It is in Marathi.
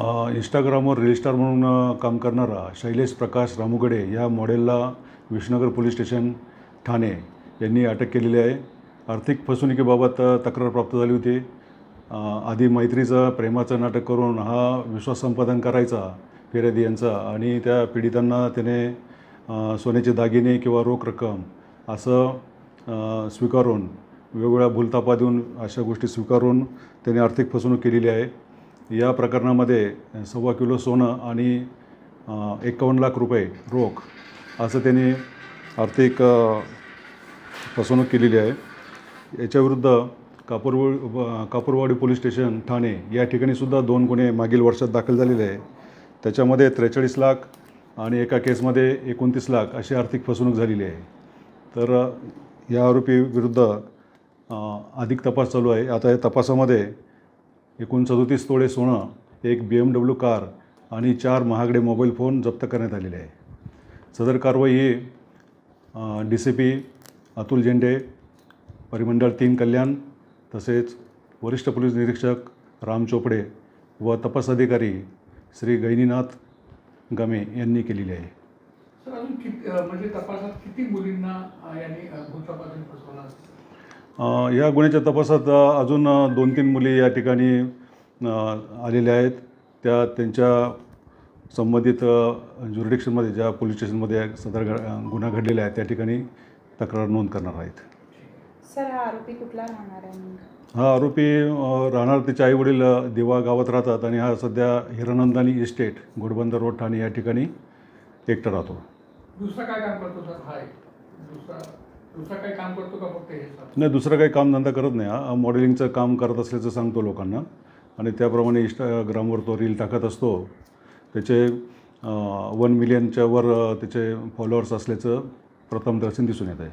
इंस्टाग्रामवर रील म्हणून काम करणारा शैलेश प्रकाश रामुगडे या मॉडेलला विष्णुनगर पोलीस स्टेशन ठाणे यांनी अटक केलेली आहे. आर्थिक फसवणुकीबाबत तक्रार प्राप्त झाली होती. आधी मैत्रीचं प्रेमाचं नाटक करून हा विश्वास संपादन करायचा फिर्यादी यांचा. आणि त्या पीडितांना त्याने सोन्याचे दागिने किंवा रोख रक्कम असं स्वीकारून वेगवेगळ्या भूलतापा देऊन अशा गोष्टी स्वीकारून त्याने आर्थिक फसवणूक केलेली आहे. या प्रकरणामध्ये सव्वा किलो सोनं आणि एकावन्न लाख रुपये रोख असं त्यांनी आर्थिक फसवणूक केलेली आहे. याच्याविरुद्ध कापूरवा कापूरवाडी पोलीस स्टेशन ठाणे या ठिकाणीसुद्धा दोन गुन्हे मागील वर्षात दाखल झालेले आहे. त्याच्यामध्ये त्रेचाळीस लाख आणि एका केसमध्ये एकोणतीस लाख अशी आर्थिक फसवणूक झालेली आहे. तर या आरोपी विरुद्ध अधिक तपास चालू आहे. आता या तपासामध्ये एकूण सदोतीस तोळे सोनं एक बी एम डब्ल्यू कार आणि चार महागडे मोबाईल फोन जप्त करण्यात आलेले आहे. सदर कारवाई ही D C P Atul Zende परिमंडळ तीन कल्याण तसेच वरिष्ठ पोलीस निरीक्षक राम चोपडे व तपास अधिकारी श्री गैनीनाथ गमे यांनी केलेली आहे. म्हणजे तपासात किती मुलींना यांनी अ, भूलथापातून फसवलं अ, या गुन्ह्याच्या तपासात अजून दोन तीन मुली या ठिकाणी आलेल्या आहेत. त्या त्यांच्या संबंधित ज्युरिडिक्शनमध्ये ज्या पोलीस स्टेशनमध्ये सदर घ गुन्हा घडलेला आहे त्या ठिकाणी तक्रार नोंद करणार आहेत. सर हा आरोपी कुठला राहणार आहे हा आरोपी राहणार त्याचे आईवडील अ, दिवा गावात राहतात आणि हा सध्या हिरानंदानी इस्टेट घोडबंदर रोड ठाणे या ठिकाणी एकटा राहतो. दुसरं काय काम करतो सर हाय काय काम करतो का फक्त नाही दुसरं काही काम धंदा करत नाही. हा मॉडेलिंगचं काम करत असल्याचं सांगतो लोकांना. आणि त्याप्रमाणे इंस्टाग्रामवर तो रील टाकत असतो. त्याचे वन मिलियनच्या वर त्याचे फॉलोअर्स असल्याचं प्रथम दर्शन दिसून येत आहे.